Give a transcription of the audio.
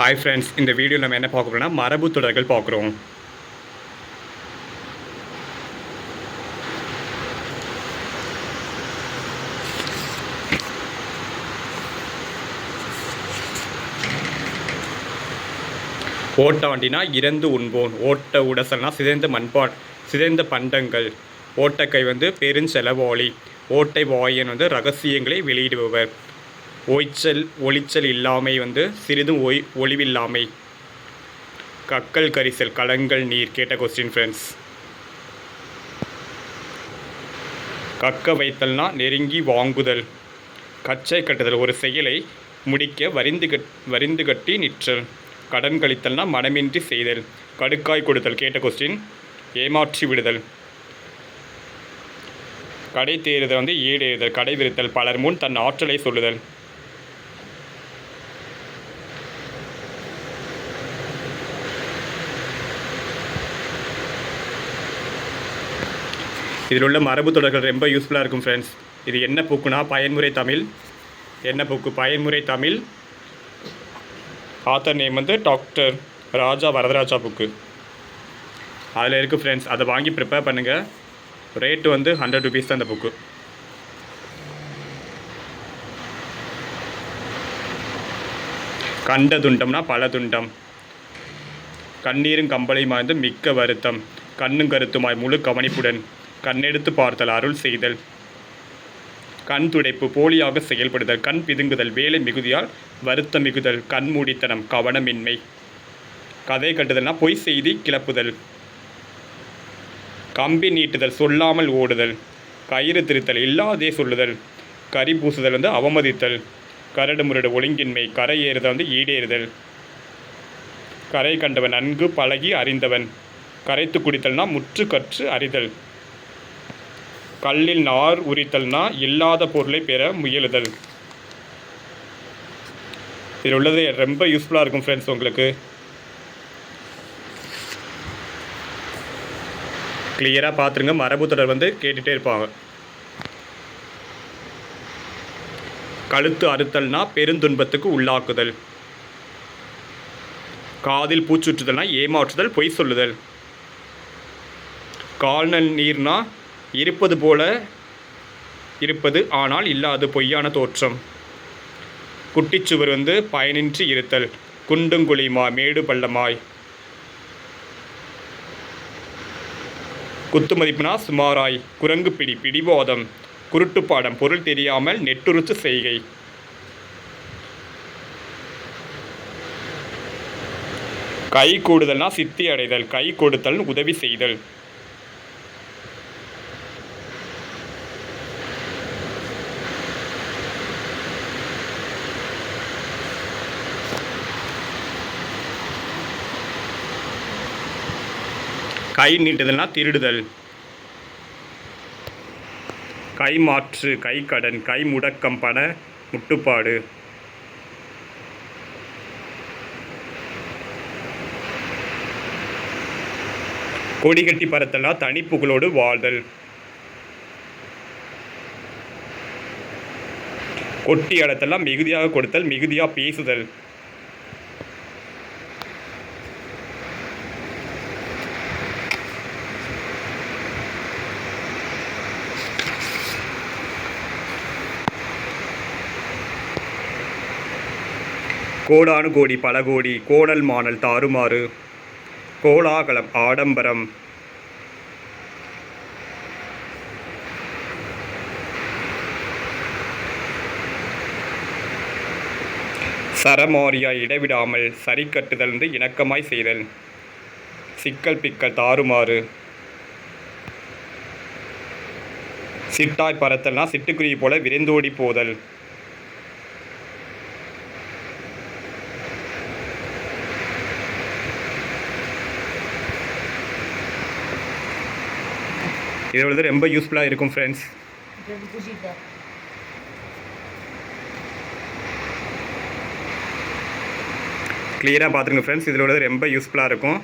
Hi friends இந்த video நம்ம என்ன பார்க்க போகிறோம்னா மரபு தொடர்கள் பார்க்குறோம். ஓட்ட வண்டினா இறந்து உண்போன். ஓட்ட உடசல்னா சிதைந்த மண்பா சிதைந்த பண்டங்கள். ஓட்டக்கை வந்து பெருஞ்செலவாளி. ஓட்டை வாயன் வந்து ரகசியங்களை வெளியிடுபவர். ஓய்ச்சல் ஒளிச்சல் இல்லாமை வந்து சிறிதும் ஒய் ஒளிவில்லாமை. கக்கல் கரிசல் கலங்கள் நீர் கேட்ட கொஸ்டின் ஃப்ரெண்ட்ஸ் கக்க வைத்தல்னா நெருங்கி வாங்குதல். கச்சை கட்டுதல் ஒரு செயலை முடிக்க வரிந்து கட் வரிந்து கட்டி நிற்றல். கடன் கழித்தல்னா மனமின்றி செய்தல். கடுக்காய் கொடுத்தல் கேட்ட கொஸ்டின் ஏமாற்றி விடுதல். கடை தேறுதல் வந்து ஈடேறுதல் கடை விரித்தல் பலர் முன் தன் ஆற்றலை சொல்லுதல். இதில் உள்ள மரபு தொடர்கள் ரொம்ப யூஸ்ஃபுல்லாக இருக்கும் ஃப்ரெண்ட்ஸ் இது என்ன புக்குனா பயன்முறை தமிழ். என்ன புக்கு? பயன்முறை தமிழ். ஆத்தர் நேம் வந்து டாக்டர் ராஜா வரதராஜா புக்கு அதில் இருக்குது ஃப்ரெண்ட்ஸ் அதை வாங்கி ப்ரிப்பேர் பண்ணுங்கள் ரேட்டு வந்து ஹண்ட்ரட் ருபீஸ் தான் அந்த புக்கு கண்ட துண்டம்னா பல துண்டம். கண்ணீரும் கம்பளையும் வாய்ந்து மிக்க வருத்தம். கண்ணும் கருத்துமாய் முழு கவனிப்புடன். கண்ணெடுத்து பார்த்தல் அருள் செய்தல். கண் துடைப்பு போலியாக செயல்படுதல். கண் பிதுங்குதல் வேலை மிகுதியால் வருத்த மிகுதல். கண்மூடித்தனம் கவனமின்மை. கதை கட்டுதல்னா பொய் செய்தி கிளப்புதல். கம்பி நீட்டுதல் சொல்லாமல் ஓடுதல். கயிறு திருத்தல் இல்லாதே சொல்லுதல். கரி பூசுதல் வந்து அவமதித்தல். கரடு முரடு ஒழுங்கின்மை கரை ஏறுதல் வந்து ஈடேறுதல். கரை கண்டவன் நன்கு பழகி அறிந்தவன். கரைத்து குடித்தல்னா முற்று கற்று அறிதல். கல்லில் நார் உரித்தல்னா இல்லாத பொருளை பெற முயலுதல். இதில் உள்ளது ரொம்ப யூஸ்ஃபுல்லாக இருக்கும் ஃப்ரெண்ட்ஸ் உங்களுக்கு. கிளியராக பார்த்துருங்க. மரபு தொடர் வந்து கேட்டுகிட்டே இருப்பாங்க. கழுத்து அறுத்தல்னா பெருந்துன்பத்துக்கு உள்ளாக்குதல். காதில் பூச்சுற்றுதல்னா ஏமாற்றுதல் பொய் சொல்லுதல். கால்நல் நீர்னா இருப்பது போல இருப்பது ஆனால் இல்லாது பொய்யான தோற்றம். குட்டிச்சுவர் வந்து பயனின்றி இருத்தல். குண்டுங்குழிமா மேடு பள்ளமாய். குத்து மதிப்புனா சுமாராய். குரங்கு பிடி பிடிவாதம். குருட்டுப்பாடம் பொருள் தெரியாமல் நெட்டுருத்து செய்கை. கை கூடுதல்னா சித்தி அடைதல். கை கொடுத்தல் உதவி செய்தல். கை நீட்டுதல்னா திருடுதல். கை மாற்று கை கடன் கை முடக்கம் பண முட்டுப்பாடு. கொடி கட்டி பறத்தல்னா தனிப்புகளோடு வாழ்தல். கொட்டி அடத்தெல்லாம் மிகுதியாக கொடுத்தல் மிகுதியாக பேசுதல். கோடானு கோடி பல கோடி கோணல் மானல் தாறுமாறு. கோலாகலம் ஆடம்பரம். சரமாரியாய் இடைவிடாமல் சரி கட்டுதல் என்று இணக்கமாய் செய்தல். சிக்கல் பிக்கல் தாறுமாறு. சிட்டாய் பறத்தல்னா சிட்டுக்குருவி போல விரைந்தோடி போதல். இது வந்து ரொம்ப யூஸ்ஃபுல்லாக இருக்கும் ஃப்ரெண்ட்ஸ் கிளியராக பார்த்துருங்க ஃப்ரெண்ட்ஸ் இதில் உள்ளது ரொம்ப யூஸ்ஃபுல்லாக இருக்கும்.